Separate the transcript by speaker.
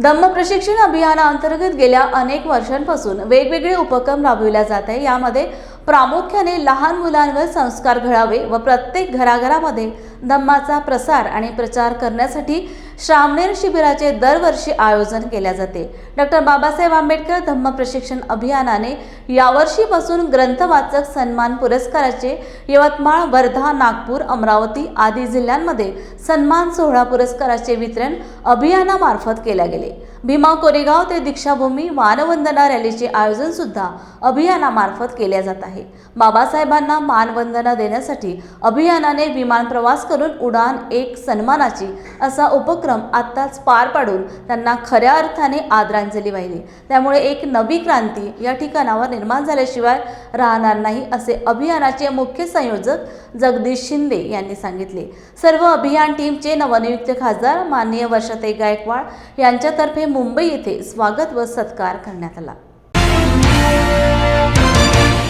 Speaker 1: धम्म प्रशिक्षण अभियानाअंतर्गत गेल्या अनेक वर्षांपासून वेगवेगळे उपक्रम राबविले जात आहे यामध्ये प्रामुख्याने लहान मुलांवर संस्कार घडावे व प्रत्येक घराघरामध्ये धम्माचा प्रसार आणि प्रचार करण्यासाठी श्रामणेर शिबिराचे दरवर्षी आयोजन केले जाते. डॉक्टर बाबासाहेब आंबेडकर धम्म प्रशिक्षण अभियानाने यावर्षीपासून ग्रंथवाचक सन्मान पुरस्काराचे यवतमाळ वर्धा नागपूर अमरावती आदी जिल्ह्यांमध्ये सन्मान सोहळा पुरस्काराचे वितरण अभियानामार्फत केले गेले. भीमा कोरेगाव ते दीक्षाभूमी मानवंदना रॅलीचे आयोजन सुद्धा अभियानामार्फत केले जात आहे. बाबासाहेबांना मानवंदना देण्यासाठी अभियानाने विमान प्रवास करून उडान एक सन्मानाची असा उपक्रम आत्ताच पार पाडून त्यांना खऱ्या अर्थाने आदरांजली वाहिली. त्यामुळे एक नवी क्रांती या ठिकाणावर निर्माण झाल्याशिवाय राहणार नाही असे अभियानाचे मुख्य संयोजक जगदीश शिंदे यांनी सांगितले. सर्व अभियान टीमचे नवनियुक्त खासदार माननीय वर्षाताई गायकवाड यांच्यातर्फे मुंबई येथे स्वागत व सत्कार करण्यात आला.